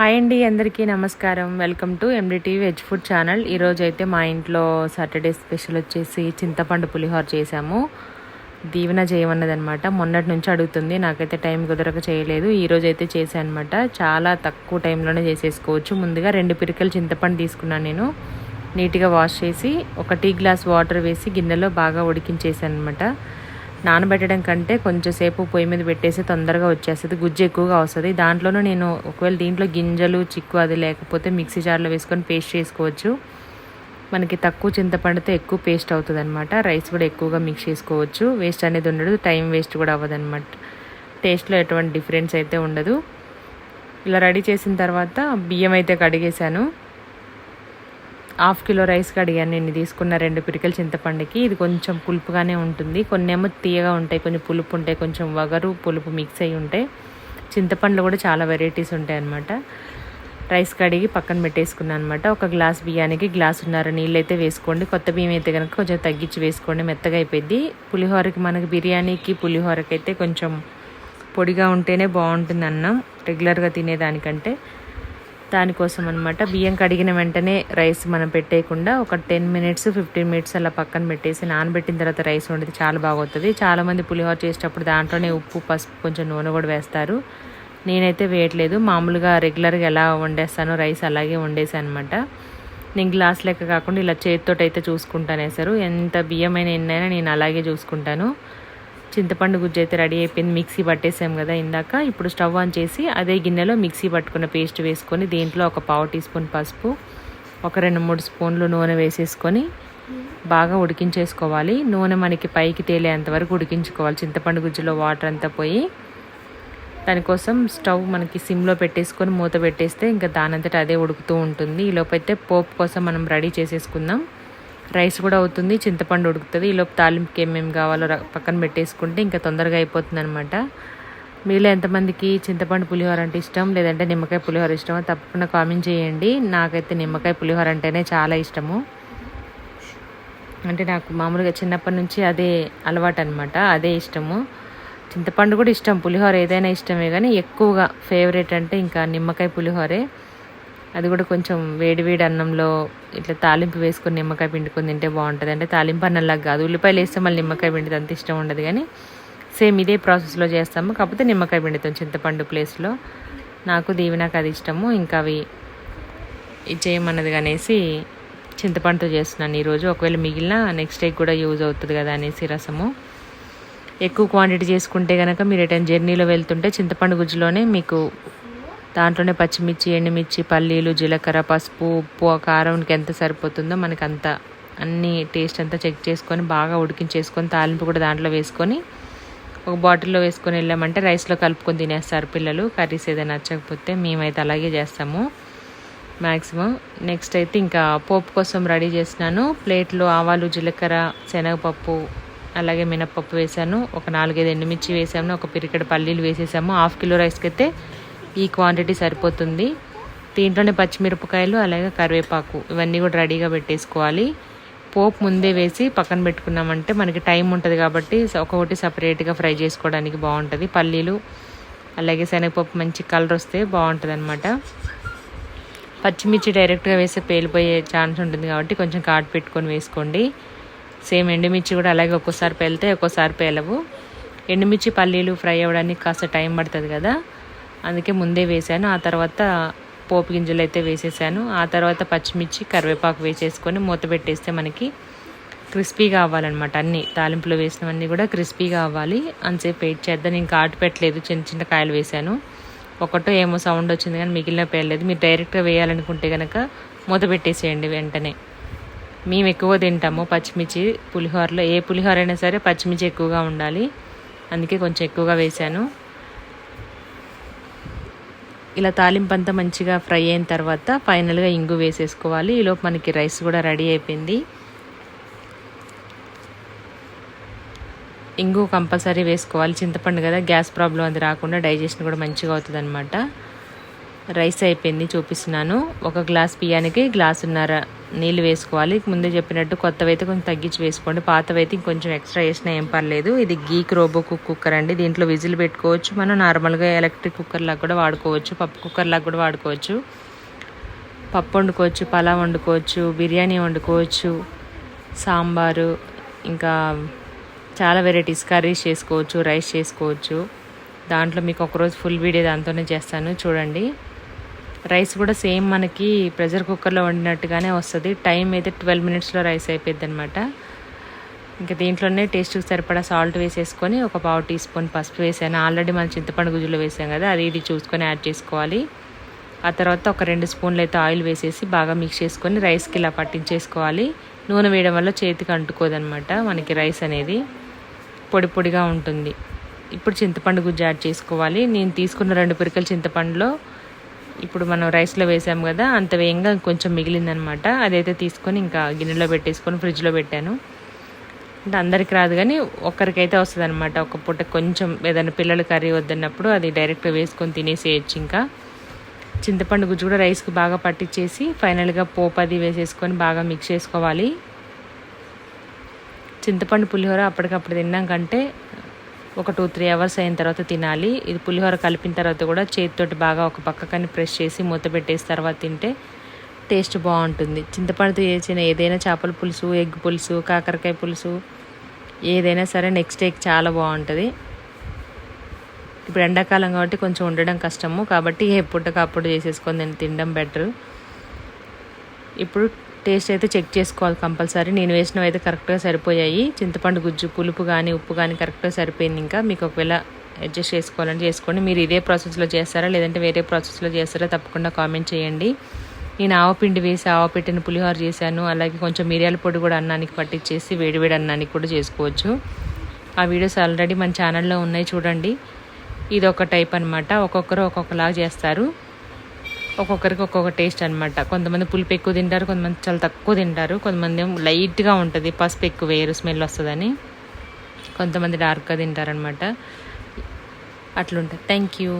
Hi అండి అందరికీ నమస్కారం. Welcome to NDT veg food channel ఈరోజు అయితే మా ఇంట్లో సాటర్డే స్పెషల్ వచ్చేసి చింతపండు పులిహోర చేశాము. దీవెన చేయమన్నదనమాట మొన్నటి నుంచి అడుగుతుంది నాకైతే టైం కుదరక చేయలేదు. ఈరోజు అయితే చేశాను అనమాట చాలా తక్కువ టైంలోనే చేసేసుకోవచ్చు. ముందుగా రెండు పిరికలు చింతపండు తీసుకున్నాను నేను. నీట్గా వాష్ చేసి ఒక టీ గ్లాస్ వాటర్ వేసి గిన్నెలో బాగా ఉడికించేసాను అనమాట నానబెట్టడం కంటే కొంచెం సేపు పొయ్యి మీద పెట్టేసి తొందరగా వచ్చేస్తుంది. గుజ్జు ఎక్కువగా వస్తుంది. దాంట్లోనూ నేను ఒకవేళ దీంట్లో గింజలు చిక్కు అది లేకపోతే మిక్సీ జార్లో వేసుకొని పేస్ట్ చేసుకోవచ్చు. మనకి తక్కువ చింతపండుతో ఎక్కువ పేస్ట్ అవుతుంది అనమాట రైస్ కూడా ఎక్కువగా మిక్స్ చేసుకోవచ్చు. వేస్ట్ అనేది ఉండదు. టైం వేస్ట్ కూడా అవ్వదు అనమాట టేస్ట్లో ఎటువంటి డిఫరెన్స్ అయితే ఉండదు. ఇలా రెడీ చేసిన తర్వాత బియ్యం అయితే కడిగేశాను. హాఫ్ కిలో రైస్ కడిగాను నేను. తీసుకున్న రెండు పిరికల చింతపండుకి. ఇది కొంచెం పులుపుగానే ఉంటుంది. కొన్ని ఏమో తీయగా ఉంటాయి కొంచెం పులుపు ఉంటాయి కొంచెం వగరు పులుపు మిక్స్ అయ్యి ఉంటాయి. చింతపండులో కూడా చాలా వెరైటీస్ ఉంటాయి అన్నమాట. రైస్ కడిగి పక్కన పెట్టేసుకున్నాను అనమాట ఒక గ్లాస్ బియ్యానికి గ్లాసున్నర నీళ్ళు అయితే వేసుకోండి. కొత్త బియ్యం అయితే కనుక కొంచెం తగ్గించి వేసుకోండి. మెత్తగా అయిపోయింది పులిహోరకి మనకి బిర్యానీకి పులిహోరకి అయితే కొంచెం పొడిగా ఉంటేనే బాగుంటుంది అన్నం. రెగ్యులర్గా తినేదానికంటే. దానికోసం అనమాట బియ్యం కడిగిన వెంటనే రైస్ మనం పెట్టేయకుండా ఒక టెన్ మినిట్స్ ఫిఫ్టీన్ మినిట్స్ అలా పక్కన పెట్టేసి నానబెట్టిన తర్వాత రైస్ వండితే చాలా బాగుతుంది చాలామంది పులిహోర చేసేటప్పుడు దాంట్లోనే ఉప్పు పసుపు కొంచెం నూనె కూడా వేస్తారు. నేనైతే వేయట్లేదు. మామూలుగా రెగ్యులర్గా ఎలా వండేస్తానో రైస్ అలాగే వండేసాను అనమాట నేను గ్లాస్ లెక్క కాకుండా ఇలా చేతితో అయితే చూసుకుంటాను వేసారు ఎంత బియ్యమైన ఎన్నైనా నేను అలాగే చూసుకుంటాను. చింతపండు గుజ్జు అయితే రెడీ అయిపోయింది. మిక్సీ పట్టేసాం కదా ఇందాక. ఇప్పుడు స్టవ్ ఆన్ చేసి అదే గిన్నెలో మిక్సీ పట్టుకున్న పేస్ట్ వేసుకొని దీంట్లో ఒక పావు టీ స్పూన్ పసుపు ఒక రెండు మూడు స్పూన్లు నూనె వేసేసుకొని బాగా ఉడికించేసుకోవాలి. నూనె మనకి పైకి తేలేంత వరకు ఉడికించుకోవాలి. చింతపండు గుజ్జులో వాటర్ అంతా పోయి దానికోసం స్టవ్ మనకి సిమ్లో పెట్టేసుకొని మూత పెట్టేస్తే ఇంకా దానంతటా అదే ఉడుకుతూ ఉంటుంది. ఈలోపు అయితే పోపు కోసం మనం రెడీ చేసేసుకుందాం. రైస్ కూడా అవుతుంది చింతపండు ఉడుకుతుంది. ఈలోపు తాలింపుకి ఏమేమి కావాలో పక్కన పెట్టేసుకుంటే ఇంకా తొందరగా అయిపోతుంది అనమాట మీలో ఎంతమందికి చింతపండు పులిహోర అంటే ఇష్టం? లేదంటే నిమ్మకాయ పులిహోర ఇష్టమో? తప్పకుండా కామెంట్ చేయండి. నాకైతే నిమ్మకాయ పులిహోర అంటేనే చాలా ఇష్టము. అంటే నాకు మామూలుగా చిన్నప్పటి నుంచి అదే అలవాటు అనమాట అదే ఇష్టము. చింతపండు కూడా ఇష్టం పులిహోర ఏదైనా ఇష్టమే కానీ ఎక్కువగా ఫేవరెట్ అంటే ఇంకా నిమ్మకాయ పులిహోరే. అది కూడా కొంచెం వేడివేడి అన్నంలో ఇట్లా తాలింపు వేసుకొని నిమ్మకాయ పిండుకొని తింటే బాగుంటుంది. అంటే తాలింపు అన్నంలాగా కాదు. ఉల్లిపాయలు వేస్తే మళ్ళీ నిమ్మకాయ పిండితే అంత ఇష్టం ఉండదు కానీ సేమ్ ఇదే ప్రాసెస్లో చేస్తాము. కాకపోతే నిమ్మకాయ పిండుతాం చింతపండు ప్లేస్లో. నాకు దీవెనకు అది ఇష్టము. ఇంకా అవి ఇది చేయమన్నది అనేసి చింతపండుతో చేస్తున్నాను ఈరోజు. ఒకవేళ మిగిలిన నెక్స్ట్ డే కూడా యూజ్ అవుతుంది కదా అనేసి రసము. ఎక్కువ క్వాంటిటీ చేసుకుంటే కనుక మీరు ఎటైనా జర్నీలో వెళ్తుంటే చింతపండు గుజ్జులోనే మీకు దాంట్లోనే పచ్చిమిర్చి ఎండుమిర్చి పల్లీలు జీలకర్ర పసుపు ఉప్పు కారంకి ఎంత సరిపోతుందో మనకు అంత అన్ని టేస్ట్ అంతా చెక్ చేసుకొని బాగా ఉడికించేసుకొని తాలింపు కూడా దాంట్లో వేసుకొని ఒక బాటిల్లో వేసుకొని వెళ్ళామంటే రైస్లో కలుపుకొని తినేస్తారు పిల్లలు. కర్రీస్ ఏదైనా నచ్చకపోతే మేమైతే అలాగే చేస్తాము మ్యాక్సిమం నెక్స్ట్ అయితే ఇంకా పోపు కోసం రెడీ చేసినాను. ప్లేట్లో ఆవాలు జీలకర్ర శనగపప్పు అలాగే మినప్పప్పు వేసాను. ఒక నాలుగైదు ఎండుమిర్చి వేసాము. ఒక పిరికెడ పల్లీలు వేసేసాము. హాఫ్ కిలో రైస్కి అయితే ఈ క్వాంటిటీ సరిపోతుంది. దీంట్లోనే పచ్చిమిరపకాయలు అలాగే కరివేపాకు ఇవన్నీ కూడా రెడీగా పెట్టేసుకోవాలి. పోపు ముందే వేసి పక్కన పెట్టుకున్నామంటే మనకి టైం ఉంటుంది కాబట్టి ఒక్కొక్కటి సపరేట్గా ఫ్రై చేసుకోవడానికి బాగుంటుంది. పల్లీలు అలాగే శనగపప్పు మంచి కలర్ వస్తే బాగుంటుంది అనమాట పచ్చిమిర్చి డైరెక్ట్గా వేస్తే పేలిపోయే ఛాన్స్ ఉంటుంది కాబట్టి కొంచెం కాటు పెట్టుకొని వేసుకోండి. సేమ్ ఎండుమిర్చి కూడా అలాగే ఒక్కోసారి పేలితే ఒక్కోసారి పేలవు. ఎండుమిర్చి పల్లీలు ఫ్రై అవ్వడానికి కాస్త టైం పడుతుంది కదా. అందుకే ముందే వేసాను ఆ తర్వాత పోపు గింజలు అయితే వేసేసాను. ఆ తర్వాత పచ్చిమిర్చి కరివేపాకు వేసేసుకొని మూత పెట్టేస్తే మనకి క్రిస్పీగా అవ్వాలన్నమాట అన్నీ. తాలింపులో వేసినవన్నీ కూడా క్రిస్పీగా అవ్వాలి. అంతసేపు వెయిట్ చేద్దాం. నేను కాటు పెట్టలేదు. చిన్న చిన్న కాయలు వేసాను ఒకటో ఏమో సౌండ్ వచ్చింది కానీ మిగిలిన పేర్లేదు మీరు డైరెక్ట్గా వేయాలనుకుంటే కనుక మూత పెట్టేసేయండి వెంటనే. మేము ఎక్కువ తింటాము పచ్చిమిర్చి పులిహోరలో. ఏ పులిహోర అయినా సరే పచ్చిమిర్చి ఎక్కువగా ఉండాలి. అందుకే కొంచెం ఎక్కువగా వేశాను. ఇలా తాలింపు అంతా మంచిగా ఫ్రై అయిన తర్వాత ఫైనల్గా ఇంగు వేసేసుకోవాలి. ఈలోపు మనకి రైస్ కూడా రెడీ అయిపోయింది. ఇంగు కంపల్సరీ వేసుకోవాలి. చింతపండు కదా గ్యాస్ ప్రాబ్లం అది రాకుండా డైజెషన్ కూడా మంచిగా అవుతుంది అనమాట రైస్ అయిపోయింది చూపిస్తున్నాను. ఒక గ్లాస్ బియ్యానికి గ్లాసున్నర నీళ్ళు వేసుకోవాలి. ముందే చెప్పినట్టు కొత్తవైతే కొంచెం తగ్గించి వేసుకోండి. పాతవైతే ఇంకొంచెం ఎక్స్ట్రా వేసినా ఏం పర్లేదు. ఇది గీ రోబో కుక్ కుక్కర్ అండి. దీంట్లో విజిల్ పెట్టుకోవచ్చు. మనం నార్మల్గా ఎలక్ట్రిక్ కుక్కర్ లాగా కూడా వాడుకోవచ్చు. పప్పు కుక్కర్ లాగా కూడా వాడుకోవచ్చు. పప్పు వండుకోవచ్చు పలావ్ వండుకోవచ్చు బిర్యానీ వండుకోవచ్చు సాంబారు ఇంకా చాలా వెరైటీస్. కర్రీస్ చేసుకోవచ్చు రైస్ చేసుకోవచ్చు. దాంట్లో మీకు ఒకరోజు ఫుల్ వీడియో దాంతోనే చేస్తాను. చూడండి. రైస్ కూడా సేమ్ మనకి ప్రెషర్ కుక్కర్లో వండినట్టుగానే వస్తుంది. టైం అయితే ట్వెల్వ్ మినిట్స్లో రైస్ అయిపోద్ది అనమాట ఇంకా దీంట్లోనే టేస్ట్కి సరిపడా సాల్ట్ వేసేసుకొని ఒక పావు టీ స్పూన్ పసుపు వేసాను. ఆల్రెడీ మనం చింతపండు గుజ్జులో వేసాం కదా అది ఇది చూసుకొని యాడ్ చేసుకోవాలి. ఆ తర్వాత ఒక రెండు స్పూన్లు అయితే ఆయిల్ వేసేసి బాగా మిక్స్ చేసుకొని రైస్కి ఇలా పట్టించేసుకోవాలి. నూనె వేయడం వల్ల చేతికి అంటుకోదనమాట మనకి రైస్ అనేది. పొడి పొడిగా ఉంటుంది. ఇప్పుడు చింతపండు గుజ్జు యాడ్ చేసుకోవాలి. నేను తీసుకున్న రెండు పిరికల చింతపండులో ఇప్పుడు మనం రైస్లో వేసాము కదా అంత వేయంగా కొంచెం మిగిలిందనమాట. అదైతే తీసుకొని ఇంకా గిన్నెలో పెట్టేసుకొని ఫ్రిడ్జ్లో పెట్టాను. అంటే అందరికి రాదు కానీ ఒక్కరికైతే వస్తుంది అనమాట ఒక పూట కొంచెం ఏదైనా పిల్లలు కర్రీ వద్దన్నప్పుడు అది డైరెక్ట్గా వేసుకొని తినేసేయచ్చు ఇంకా. చింతపండు గుజ్జు కూడా రైస్కి బాగా పట్టించేసి ఫైనల్గా పోపు అది వేసేసుకొని బాగా మిక్స్ చేసుకోవాలి. చింతపండు పులిహోర అప్పటికప్పుడు తిన్నాం కంటే ఒక టూ త్రీ అవర్స్ అయిన తర్వాత తినాలి. ఇది పులిహోర కలిపిన తర్వాత కూడా చేతితోటి బాగా ఒక పక్కకని ప్రెస్ చేసి మూత పెట్టేసి తర్వాత తింటే టేస్ట్ బాగుంటుంది. చింతపండుతో చేసిన ఏదైనా చేపల పులుసు ఎగ్ పులుసు కాకరకాయ పులుసు ఏదైనా సరే నెక్స్ట్ డేకి చాలా బాగుంటుంది. ఇప్పుడు ఎండాకాలం కాబట్టి కొంచెం ఉండడం కష్టము. కాబట్టి ఎప్పుడుకి అప్పుడు చేసేసుకొని నేను తినడం బెటర్ ఇప్పుడు టేస్ట్ అయితే చెక్ చేసుకోవాలి కంపల్సరీ. నేను వేసినవి అయితే కరెక్ట్గా సరిపోయాయి. చింతపండు గుజ్జు పులుపు కానీ ఉప్పు కానీ కరెక్ట్గా సరిపోయింది ఇంకా. మీకు ఒకవేళ అడ్జస్ట్ చేసుకోవాలని చేసుకోండి. మీరు ఇదే ప్రాసెస్లో చేస్తారా లేదంటే వేరే ప్రాసెస్లో చేస్తారా తప్పకుండా కామెంట్ చేయండి. నేను ఆవపిండి వేసి ఆవపెట్టిన పులిహోర చేశాను. అలాగే కొంచెం మిరియాల పొడి కూడా అన్నానికి పట్టించేసి వేడివేడి అన్నానికి కూడా చేసుకోవచ్చు. ఆ వీడియోస్ ఆల్రెడీ మన ఛానల్లో ఉన్నాయి చూడండి. ఇది ఒక టైప్ అనమాట ఒక్కొక్కరు ఒక్కొక్కలాగా చేస్తారు. ఒక్కొక్కరికి ఒక్కొక్క టేస్ట్ అనమాట కొంతమంది పులుపు ఎక్కువ తింటారు కొంతమంది చాలా తక్కువ తింటారు కొంతమంది లైట్గా ఉంటుంది పసుపు ఎక్కువ వేరు స్మెల్ వస్తుందని. కొంతమంది డార్క్గా తింటారనమాట అట్లుంటుంది. Thank you